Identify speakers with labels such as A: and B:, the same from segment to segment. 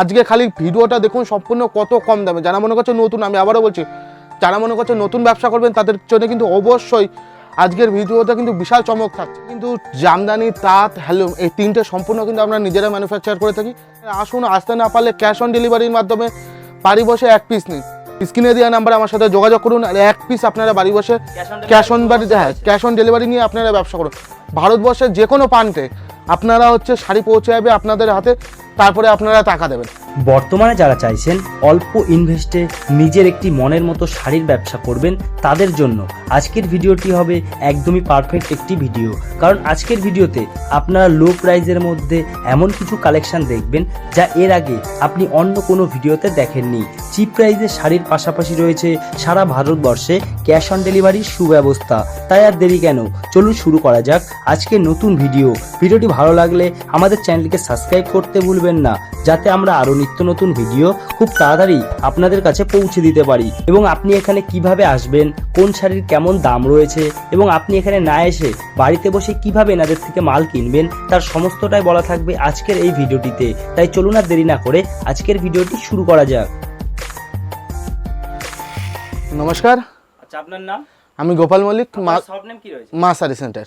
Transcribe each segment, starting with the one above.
A: আজকে খালি ভিডিওটা দেখুন সম্পূর্ণ কত কম দামে। যারা মনে করছে নতুন আমি আবারও বলছি যারা মনে করছে নতুন ব্যবসা করবেন তাদের জন্য কিন্তু অবশ্যই আজকের ভিডিওতে কিন্তু বিশাল চমক থাকছে। কিন্তু জামদানি তাঁত হ্যালুম এই তিনটে সম্পূর্ণ কিন্তু আমরা নিজেরা ম্যানুফ্যাকচার করে থাকি। আসুন আসতে না পারলে ক্যাশ অন ডেলিভারির মাধ্যমে বাড়ি বসে এক পিস নিন। স্ক্রিনে দেওয়া নাম্বারে আমার সাথে যোগাযোগ করুন আর এক পিস আপনারা বাড়ি বসে ক্যাশ অন বাড়ি হ্যাঁ ক্যাশ অন ডেলিভারি নিয়ে আপনারা ব্যবসা করুন। ভারতবর্ষের যে কোনো প্রান্তে আপনারা হচ্ছে শাড়ি পৌঁছে যাবে আপনাদের হাতে। তারপরে আপনারা টাকা দেবেন।
B: বর্তমানে যারা চাইছেন অল্প ইনভেস্টে নিজের একটি মনের মতো শাড়ির ব্যবসা করবেন, তাদের জন্য আজকের ভিডিওটি হবে একদমই পারফেক্ট একটি ভিডিও কারণ আজকের ভিডিওতে আপনারা লো প্রাইজের মধ্যে এমন কিছু কালেকশন দেখবেন, যা এর আগে আপনি অন্য কোনো ভিডিওতে দেখেননি। চিপ প্রাইজে শাড়ির পাশাপাশি রয়েছে সারা ভারতবর্ষে ক্যাশ অন ডেলিভারির সুব্যবস্থা। তাই আর দেরি কেন? চলুন শুরু করা যাক আজকে নতুন ভিডিও ভিডিওটি ভালো লাগলে আমাদের চ্যানেলকে সাবস্ক্রাইব করতে ভুলবেন না, যাতে আমরা আরও নিত্য নতুন ভিডিও খুব তাড়াতাড়ি আপনাদের কাছে পৌঁছে দিতে পারি। এবং আপনি এখানে কীভাবে আসবেন কোন শাড়ির কেমন দাম রয়েছে এবং আপনি এখানে না এসে বাড়িতে বসে কীভাবে এনাদের থেকে মাল কিনবেন তার সমস্তটাই বলা থাকবে আজকের এই ভিডিওটিতে। তাই চলুন আর দেরি না করে আজকের ভিডিওটি শুরু করা যাক।
A: নমস্কার।
B: আচ্ছা আপনার নাম?
A: আমি গোপাল মল্লিক মা শাড়ি সেন্টার।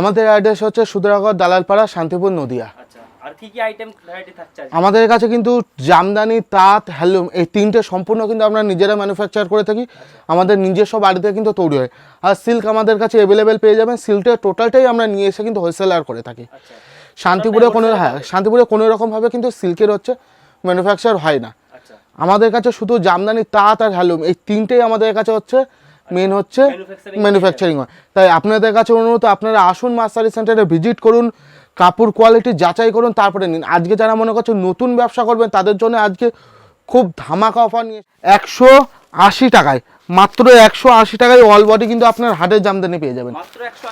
A: আমাদের অ্যাড্রেস হচ্ছে সুদরাগড় দালালপাড়া শান্তিপুর নদিয়া।
B: আচ্ছা। আর কি কি আইটেম ভ্যারাইটি থাকছে
A: আমাদের কাছে কিন্তু জামদানি তাঁত হ্যালুম এই তিনটে সম্পূর্ণ কিন্তু আমরা নিজেরা ম্যানুফ্যাকচার করে থাকি। আমাদের নিজস্ব বাড়িতে কিন্তু তৈরি হয়। আর সিল্ক আমাদের কাছে অ্যাভেলেবেল পেয়ে যাবেন। সিল্কের টোটালটাই আমরা নিয়ে এসে কিন্তু হোলসেলার করে থাকি।
B: আচ্ছা
A: শান্তিপুরে কোনো হ্যাঁ শান্তিপুরে কোনো রকমভাবে কিন্তু সিল্কের হচ্ছে ম্যানুফ্যাকচার হয় না।
B: আচ্ছা।
A: আমাদের কাছে শুধু জামদানি তাঁত আর হ্যালুম এই তিনটেই আমাদের কাছে হচ্ছে মেন হচ্ছে ম্যানুফ্যাকচারিং হয়। তাই আপনাদের কাছে অনুরোধ আপনারা আসুন মাস্টারি সেন্টারে ভিজিট করুন। কাপড় কোয়ালিটি যাচাই করুন তারপরে নিন। আজকে যারা মনে করছে নতুন ব্যবসা করবেন তাদের জন্য আজকে খুব ধামাকা অফার নিয়ে একশো আশি টাকায় মাত্র একশো আশি টাকায় অল বডি কিন্তু আপনার হাটের জামদানি পেয়ে যাবেন।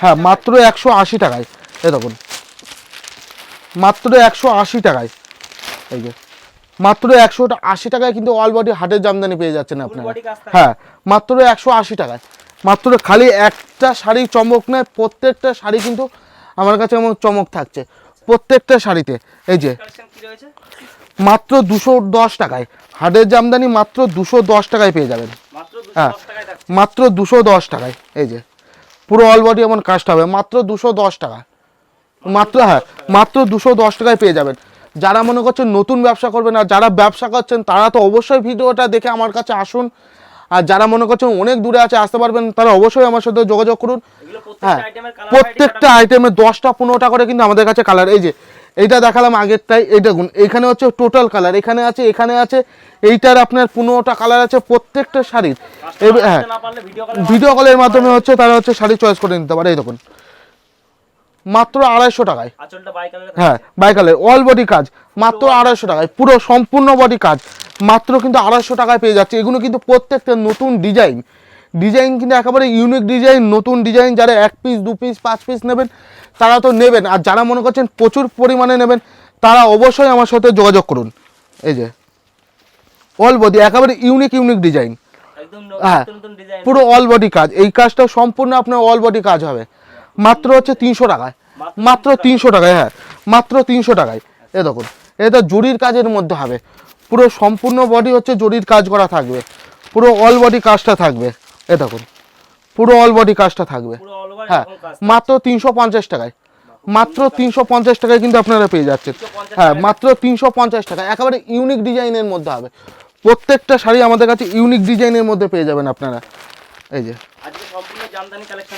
A: হ্যাঁ মাত্র একশো আশি টাকায়। এ দেখুন। মাত্র একশো আশি টাকায়। এই যে মাত্র একশো আশি টাকায় কিন্তু অল বডি হাটের জামদানি পেয়ে যাচ্ছেন আপনারা। হ্যাঁ মাত্র একশো আশি টাকায়। মাত্র খালি একটা শাড়ি চমক নেয় প্রত্যেকটা শাড়ি কিন্তু আমার কাছে এমন চমক থাকছে। প্রত্যেকটা শাড়িতে এই যে মাত্র দুশো দশ টাকায় হাটের জামদানি মাত্র দুশো দশ টাকায় পেয়ে যাবেন। হ্যাঁ মাত্র দুশো দশ টাকায় এই যে পুরো অল বডি এমন কাজটা হবে মাত্র দুশো দশ টাকা। মাত্র হ্যাঁ মাত্র দুশো দশ টাকায় পেয়ে যাবেন। যারা মনে করছেন নতুন ব্যবসা করবেন আর যারা ব্যবসা করছেন তারা তো অবশ্যই ভিডিওটা দেখে আমার কাছে আসুন। আর যারা মনে করছেন অনেক দূরে আছে আসতে পারবেন তারা অবশ্যই আমার সাথে যোগাযোগ করুন। হ্যাঁ
B: প্রত্যেকটা
A: আইটেমে দশটা পনেরোটা করে কিন্তু আমাদের কাছে কালার এই যে এইটা দেখালাম আগেরটাই এই দেখুন এখানে হচ্ছে টোটাল কালার এখানে আছে এখানে আছে এইটার আপনার পনেরোটা কালার আছে প্রত্যেকটা শাড়ির। হ্যাঁ
B: ভিডিও
A: কলের মাধ্যমে হচ্ছে তারা হচ্ছে শাড়ি চয়েস করে নিতে পারে এই দেখুন। মাত্র আড়াইশো টাকায়। হ্যাঁ বাইকালের অল বডি কাজ মাত্র আড়াইশো টাকায় পুরো সম্পূর্ণ বডি কাজ। মাত্র কিন্তু আড়াইশো টাকায় পেয়ে যাচ্ছে। এগুলো কিন্তু প্রত্যেকটা নতুন ডিজাইন। ডিজাইন কিন্তু একেবারে ইউনিক ডিজাইন নতুন ডিজাইন যারা এক পিস দু পিস পাঁচ পিস নেবেন তারা তো নেবেন। আর যারা মনে করছেন প্রচুর পরিমাণে নেবেন তারা অবশ্যই আমার সাথে যোগাযোগ করুন। এই যে অল বডি একেবারে ইউনিক ইউনিক ডিজাইন হ্যাঁ পুরো অল বডি কাজ। এই কাজটা সম্পূর্ণ আপনার অল বডি কাজ হবে। মাত্র হচ্ছে তিনশো টাকায়। মাত্র তিনশো টাকায় হ্যাঁ মাত্র তিনশো টাকায়। এ দেখুন এটা জরির কাজের মধ্যে হবে। পুরো সম্পূর্ণ বডি হচ্ছে জরির কাজ করা থাকবে। পুরো অল বডি কাজটা থাকবে। এ দেখুন পুরো অল বডি কাজটা থাকবে। হ্যাঁ মাত্র তিনশো পঞ্চাশ টাকায়। মাত্র তিনশো পঞ্চাশ টাকায়। কিন্তু আপনারা পেয়ে যাচ্ছেন। হ্যাঁ মাত্র তিনশো পঞ্চাশ টাকা একেবারে ইউনিক ডিজাইনের মধ্যে হবে। প্রত্যেকটা শাড়ি আমাদের কাছে ইউনিক ডিজাইনের মধ্যে পেয়ে যাবেন আপনারা। এই যে।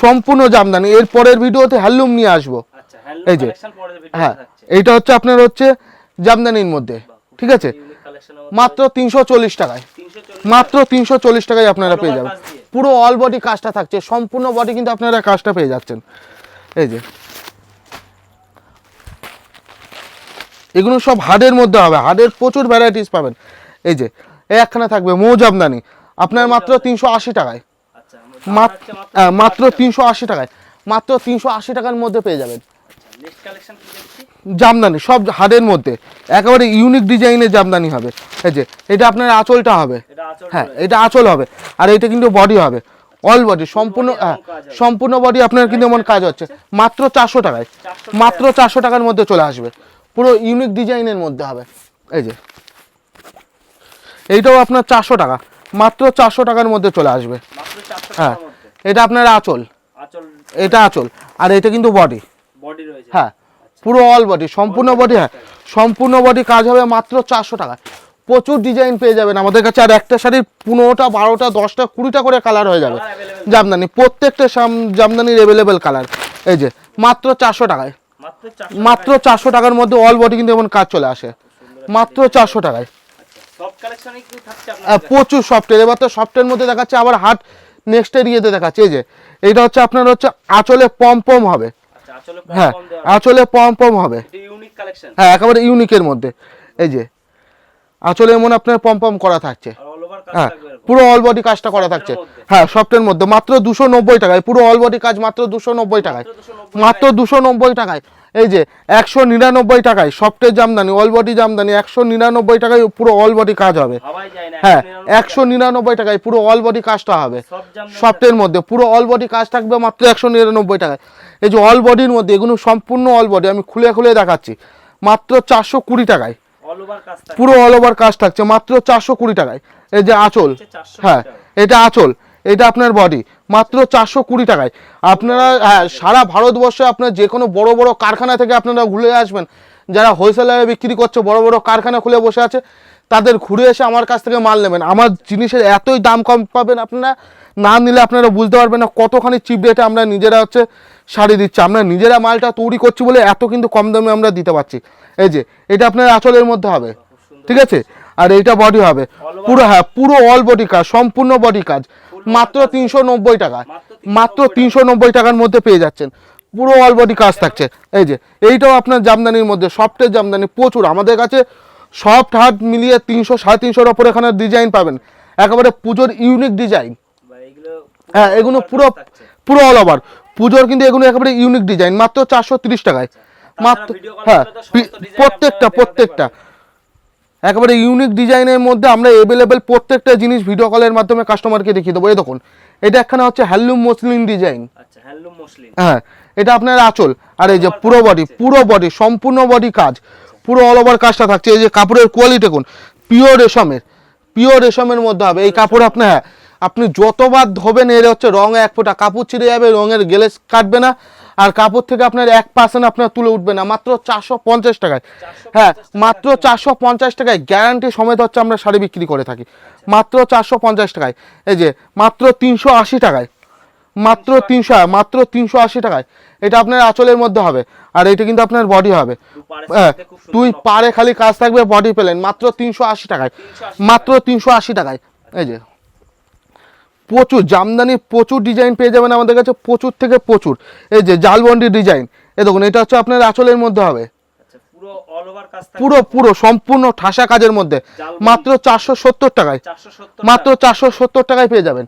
B: সম্পূর্ণ জামদানি
A: এর পরের ভিডিওতে হ্যান্ডলুম নিয়ে আসব।
B: আচ্ছা
A: এই যে। হ্যাঁ এইটা হচ্ছে আপনার হচ্ছে জামদানির মধ্যে। ঠিক আছে? মাত্র তিনশো চল্লিশ টাকায়। মাত্র তিনশো চল্লিশ টাকায় আপনারা পেয়ে যাবেন। পুরো অল বডি কাজটা থাকছে সম্পূর্ণ বডি কিন্তু আপনারা কাজটা পেয়ে যাচ্ছেন। এই যে। এগুলো সব হার্ডের মধ্যে হবে হার্ডের প্রচুর ভ্যারাইটিস পাবেন। এই যে একখানা থাকবে মৌ জামদানি আপনার মাত্র তিনশো আশি টাকায়।
B: আচ্ছা
A: মাত্র তিনশো আশি টাকায়। মাত্র তিনশো আশি টাকার মধ্যে পেয়ে যাবেন। জামদানি সব হাড়ের মধ্যে। একেবারে ইউনিক ডিজাইনের জামদানি হবে। এই যে এটা আপনার আঁচলটা হবে। হ্যাঁ এটা আঁচল হবে। আর এটা কিন্তু বডি হবে। অল বডি সম্পূর্ণ হ্যাঁ সম্পূর্ণ বডি আপনার কিন্তু এমন কাজ হচ্ছে মাত্র চারশো টাকায়। মাত্র চারশো টাকার মধ্যে চলে আসবে। পুরো ইউনিক ডিজাইনের মধ্যে হবে। এই যে এইটাও আপনার চারশো টাকা। মাত্র চারশো টাকার মধ্যে চলে আসবে। হ্যাঁ এটা আপনার আঁচল। এটা আঁচল। আর এটা কিন্তু বডি হ্যাঁ পুরো অল বডি সম্পূর্ণ বডি হ্যাঁ সম্পূর্ণ বডি কাজ হবে মাত্র চারশো টাকা প্রচুর ডিজাইন পেয়ে যাবেন আমাদের কাছে আর একটা শাড়ির পনেরোটা বারোটা দশটা কুড়িটা করে কালার হয়ে যাবে। জামদানি প্রত্যেকটা সাম- জামদানির অ্যাভেলেবেল কালার এই যে মাত্র চারশো টাকায়।
B: মাত্র চারশো
A: টাকার মধ্যে অল বডি কিন্তু এমন কাজ চলে আসে। মাত্র চারশো টাকায়।
B: আপনার
A: প্রচুর সফটের এবার তো সফটের মধ্যে দেখাচ্ছে আবার হাট নেক্সটের ইয়েতে দেখাচ্ছে। এই যে এইটা হচ্ছে আপনার হচ্ছে আঁচলে পম পম হবে।
B: আচ্ছা
A: হ্যাঁ আঁচলে পম পম হবে। হ্যাঁ একেবারে ইউনিকের মধ্যে। এই যে আঁচলে এমন আপনার পম পম করা থাকছে। হ্যাঁ পুরো অল বডি কাজটা করা থাকছে। হ্যাঁ সফটের মধ্যে। মাত্র দুশো নব্বই টাকায় পুরো অল বডি কাজ মাত্র দুশো নব্বই টাকায়।
B: মাত্র
A: দুশো নব্বই টাকায়। এই যে একশো নিরানব্বই টাকায় সফটের জামদানি অল বডি জামদানি একশো নিরানব্বই টাকায় পুরো অল বডি কাজ হবে। হ্যাঁ একশো নিরানব্বই টাকায়। পুরো অল বডি কাজটা হবে। সফটের মধ্যে পুরো অল বডি কাজ থাকবে মাত্র একশো নিরানব্বই টাকায়। এই যে অল বডির মধ্যে এগুলো সম্পূর্ণ অল বডি আমি খুলে খুলে দেখাচ্ছি। মাত্র চারশো কুড়ি টাকায়। পুরো অল ওভার কাজ থাকছে মাত্র চারশো কুড়ি টাকায়। এই যে আঁচল হ্যাঁ এটা আঁচল। এটা আপনার বডি মাত্র চারশো কুড়ি টাকায়। আপনারা হ্যাঁ সারা ভারতবর্ষে আপনার যে কোনো বড় বড় কারখানা থেকে আপনারা ঘুরে আসবেন। যারা হোলসেলারে বিক্রি করছে বড় বড় কারখানা খুলে বসে আছে তাদের ঘুরে এসে আমার কাছ থেকে মাল নেবেন। আমার জিনিসের এতই দাম কম পাবেন আপনারা না নিলে আপনারা বুঝতে পারবেন না কতখানি চিপ রেটে আমরা নিজেরা হচ্ছে শাড়ি দিচ্ছি। আমরা নিজেরা মালটা তৈরি করছি বলে এত কিন্তু কম দামে আমরা দিতে পারছি। এই যে এটা আপনার আঁচলের মধ্যে হবে। ঠিক আছে? আর এইটা বডি হবে। পুরো হ্যাঁ পুরো অল বডি কাজ সম্পূর্ণ বডি কাজ। মাত্র তিনশো নব্বই টাকা। মাত্র তিনশো নব্বই টাকার মধ্যে পেয়ে যাচ্ছেন। পুরো অল বডি কাজ থাকছে। এই যে এইটাও আপনার জামদানির মধ্যে সফটের জামদানি প্রচুর। আমাদের কাছে সফট হার্ট মিলিয়ে তিনশো সাড়ে তিনশোর ওপর এখানে ডিজাইন পাবেন। একেবারে পুজোর ইউনিক ডিজাইন হ্যাঁ এগুলো পুরো পুরো অল ওভার পুজোর কিন্তু এগুলো একেবারে ইউনিক ডিজাইন মাত্র চারশো তিরিশ টাকায়। মাত্র হ্যাঁ প্রত্যেকটা প্রত্যেকটা। একেবারে ইউনিক ডিজাইনের মধ্যে আমরা অ্যাভেলেবেল প্রত্যেকটা জিনিস ভিডিও কলের মাধ্যমে কাস্টমারকে দেখিয়ে দেবো। এই দেখুন এটা একখানা হচ্ছে হ্যান্ডলুম মসলিন ডিজাইন হ্যাঁ এটা আপনার আঁচল। আর এই যে পুরো বডি পুরো বডি সম্পূর্ণ বডি কাজ। পুরো অল ওভার কাজটা থাকছে। এই যে কাপড়ের কোয়ালিটি দেখুন পিওর রেশমের পিওর রেশমের মধ্যে হবে। এই কাপড় আপনার হ্যাঁ আপনি যতবার ধোবেন এর হচ্ছে রং এক ফোঁটা কাপড় ছিঁড়ে যাবে রঙের গেলে কাটবে না। আর কাপড় থেকে আপনার এক পার্সেন্ট আপনার তুলে উঠবে না মাত্র চারশো পঞ্চাশ টাকায়। হ্যাঁ মাত্র চারশো পঞ্চাশ টাকায় গ্যারান্টি সমেত হচ্ছে আমরা শাড়ি বিক্রি করে থাকি। মাত্র চারশো পঞ্চাশ টাকায়। এই যে মাত্র তিনশো আশি টাকায়। মাত্র তিনশো মাত্র তিনশো আশি টাকায়। এটা আপনার আঁচলের মধ্যে হবে। আর এটা কিন্তু আপনার বডি হবে। হ্যাঁ তুই পারে খালি কাজ থাকবে বডি পেলেন মাত্র তিনশো আশি টাকায়। মাত্র তিনশো আশি টাকায়। এই যে প্রচুর জামদানি প্রচুর ডিজাইন পেয়ে যাবেন আমাদের কাছে প্রচুর থেকে প্রচুর। এই যে জালবন্ডি ডিজাইন এ দেখুন এটা হচ্ছে আপনার আঁচলের মধ্যে হবে।
B: আচ্ছা পুরো
A: পুরো পুরো সম্পূর্ণ ঠাসা কাজের মধ্যে। মাত্র চারশো সত্তর টাকায়। মাত্র চারশো সত্তর টাকায় পেয়ে যাবেন।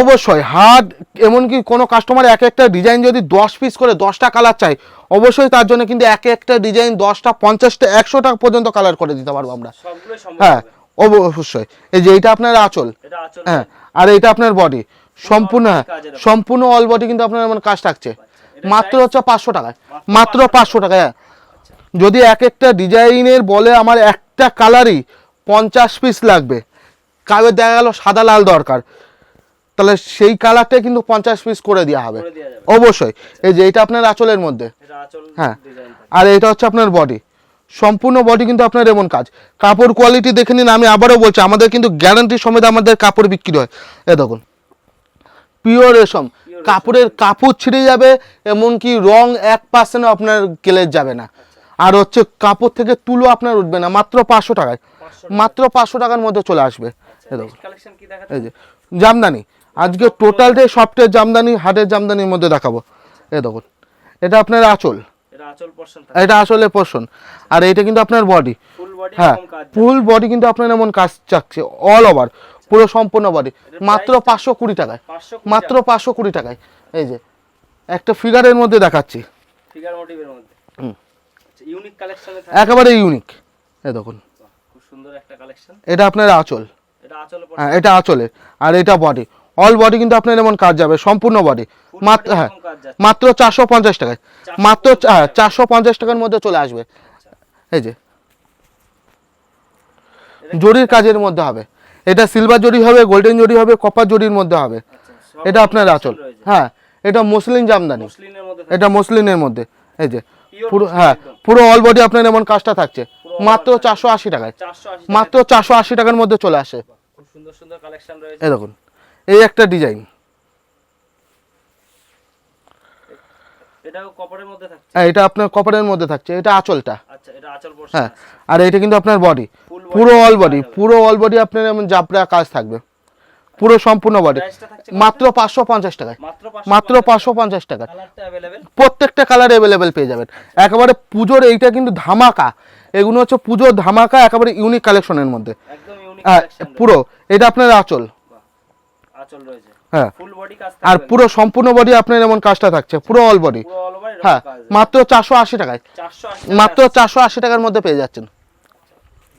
A: অবশ্যই হার্ড এমনকি কোনো কাস্টমার এক একটা ডিজাইন যদি দশ পিস করে দশটা কালার চাই অবশ্যই তার জন্য কিন্তু এক একটা ডিজাইন দশটা পঞ্চাশটা একশোটা পর্যন্ত কালার করে দিতে পারব আমরা। হ্যাঁ। অবশ্যই। এই যে এইটা আপনার আঁচল। হ্যাঁ আর এইটা আপনার বডি সম্পূর্ণ হ্যাঁ সম্পূর্ণ অল বডি কিন্তু আপনার এমন কাজ থাকছে। মাত্র হচ্ছে পাঁচশো টাকায়।
B: মাত্র
A: পাঁচশো টাকায় হ্যাঁ। যদি এক একটা ডিজাইনের বলে আমার একটা কালারই পঞ্চাশ পিস লাগবে কাগজ দেখা গেল সাদা লাল দরকার তাহলে সেই কালারটা কিন্তু পঞ্চাশ পিস করে দেওয়া হবে। অবশ্যই। এই যে এটা আপনার আঁচলের মধ্যে। হ্যাঁ। আর এটা হচ্ছে আপনার বডি সম্পূর্ণ বডি কিন্তু আপনার এমন কাজ। কাপড় কোয়ালিটি দেখে নিন আমি আবারও বলছি আমাদের কিন্তু গ্যারান্টি সমেত আমাদের কাপড় বিক্রি হয়। এ দেখুন পিওর রেশম কাপড়ের কাপড় ছিঁড়ে যাবে এমনকি রং এক পার্সেন্ট আপনার গেলে যাবে না। আর হচ্ছে কাপড় থেকে তুলো আপনার উঠবে না মাত্র পাঁচশো টাকায়। মাত্র পাঁচশো টাকার মধ্যে চলে আসবে।
B: দেখাতে
A: এই যে জামদানি। আজকে টোটালটাই সফটের জামদানি হাটের জামদানির মধ্যে দেখাবো। এ দেখুন এটা আপনার আঁচল।
B: এটা পোর্শন
A: আসলে পোষণ আর এটা কিন্তু আপনার বডি হ্যাঁ ফুল বডি কিন্তু আপনার এমন কাজ চাচ্ছে অল ওভার পুরো সম্পূর্ণ বডি মাত্র পাঁচশো কুড়ি টাকায়। মাত্র পাঁচশো কুড়ি টাকায়। এই যে একটা ফিগারের মধ্যে দেখাচ্ছি।
B: ফিগার মোটিভের মধ্যে।
A: হুম।
B: আচ্ছা ইউনিক কালেকশনে
A: একেবারে ইউনিক এই দেখুন।
B: খুব সুন্দর একটা কালেকশন
A: এটা আপনার আঁচল।
B: এটা আচল
A: হ্যাঁ এটা আঁচলের। আর এটা বডি অল বডি কিন্তু আপনার এমন কাজ যাবে সম্পূর্ণ বডি মাত্র হ্যাঁ
B: এরকম।
A: মাত্র চারশো পঞ্চাশ টাকায়। মাত্র হ্যাঁ চারশো পঞ্চাশ টাকার মধ্যে চলে আসবে। এই যে। জরির কাজের মধ্যে হবে। এটা সিলভার জরি হবে গোল্ডেন জরি হবে কপার জরির মধ্যে হবে।
B: আচ্ছা,
A: এটা আপনার আঁচল। হ্যাঁ এটা মসলিন জামদানি। এটা মসলিনের মধ্যে। এই যে পুরো হ্যাঁ পুরো অল বডি আপনার এমন কাজটা থাকছে। মাত্র চারশো আশি টাকায়। মাত্র চারশো আশি টাকার মধ্যে চলে আসে।
B: খুব
A: এই একটা ডিজাইন। হ্যাঁ, এটা আপনার কপারের মধ্যে থাকছে এটা আঁচলটা। হ্যাঁ আর এটা কিন্তু আপনার বডি পুরো অল বডি পুরো অল বডি আপনার এমন জাপড়া কাজ থাকবে। পুরো সম্পূর্ণ বডি মাত্র পাঁচশো পঞ্চাশ টাকায়।
B: মাত্র
A: পাঁচশো পঞ্চাশ টাকা প্রত্যেকটা কালার অ্যাভেলেবেল পেয়ে যাবেন। একেবারে পুজোর এইটা কিন্তু ধামাকা। এগুলো হচ্ছে পুজোর ধামাকা একেবারে ইউনিক কালেকশনের মধ্যে। হ্যাঁ, পুরো। এটা আপনার আঁচল।
B: আঁচল রয়েছে।
A: হ্যাঁ।
B: ফুল বডি কাজ
A: আর পুরো সম্পূর্ণ বডি আপনার এমন কাজটা থাকছে পুরো অল বডি হ্যাঁ মাত্র চারশো আশি টাকায়।
B: 480
A: মাত্র চারশো আশি টাকার মধ্যে পেয়ে যাচ্ছেন।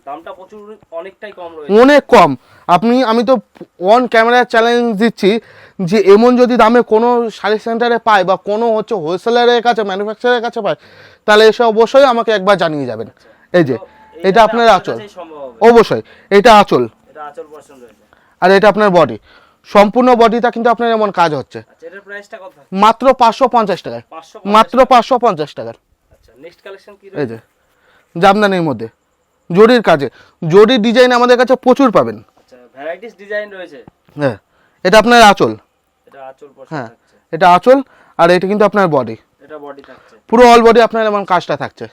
B: দামটা প্রচুর অনেকটাই কম রয়েছে।
A: অনেক কম। আপনি আমি তো অন ক্যামেরা চ্যালেঞ্জ দিচ্ছি যে এমন যদি দামে কোনো শাড়ি সেন্টারে পায় বা কোনো হচ্ছে হোলসেলারের কাছে ম্যানুফ্যাকচারের কাছে পায় তাহলে এসে অবশ্যই আমাকে একবার জানিয়ে যাবেন। এই যে এটা আপনার আঁচল। অবশ্যই এটা আঁচল। আর এটা আপনার বডি সম্পূর্ণ বডিটা কিন্তু আপনার এমন কাজ হচ্ছে। মাত্র পাঁচশো পঞ্চাশ টাকায় মাত্র পাঁচশো পঞ্চাশ টাকার।
B: আচ্ছা
A: এই যে জামদানির মধ্যে। জরির কাজে। জরির ডিজাইন আমাদের কাছে প্রচুর পাবেন।
B: আচ্ছা ডিজাইন রয়েছে?
A: হ্যাঁ এটা আপনার আঁচল। হ্যাঁ এটা আঁচল আর এটা কিন্তু আপনার বডি পুরো অল বডি আপনার এমন কাজটা থাকছে।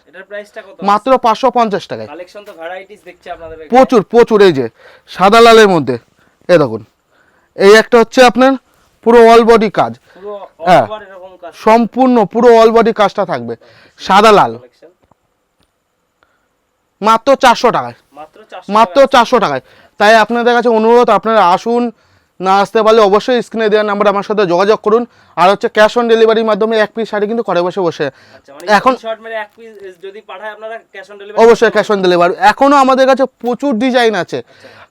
A: মাত্র পাঁচশো পঞ্চাশ টাকায়। প্রচুর প্রচুর এই যে সাদা লালের মধ্যে। এ দেখুন। এই একটা হচ্ছে আপনার পুরো অল বডি কাজ। হ্যাঁ। সম্পূর্ণ পুরো অল বডি কাজটা থাকবে। সাদা লাল। মাত্র চারশো টাকায়।
B: মাত্র
A: চারশো টাকায় তাই আপনাদের কাছে অনুরোধ আপনারা আসুন না আসতে পারলে অবশ্যই স্ক্রিনে দেওয়ার নাম্বার আমার সাথে যোগাযোগ করুন। আর হচ্ছে ক্যাশ অন ডেলিভারির মাধ্যমে এক পিস শাড়ি কিন্তু ঘরে বসে বসে।
B: আচ্ছা মানে
A: এখন- অবশ্যই ক্যাশ অন ডেলিভারি এখনও আমাদের কাছে প্রচুর ডিজাইন আছে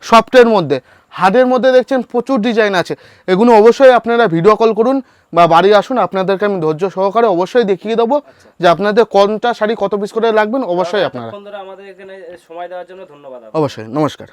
A: সফটের মধ্যে। হার্ডের মধ্যে দেখছেন প্রচুর ডিজাইন আছে। এগুলো অবশ্যই আপনারা ভিডিও কল করুন বা বাড়ি আসুন আপনাদেরকে আমি ধৈর্য সহকারে অবশ্যই দেখিয়ে দেবো যে আপনাদের কোনটা শাড়ি কত পিস করে লাগবেন অবশ্যই আপনারা।
B: আমাদের এখানে সময় দেওয়ার জন্য ধন্যবাদ
A: অবশ্যই নমস্কার।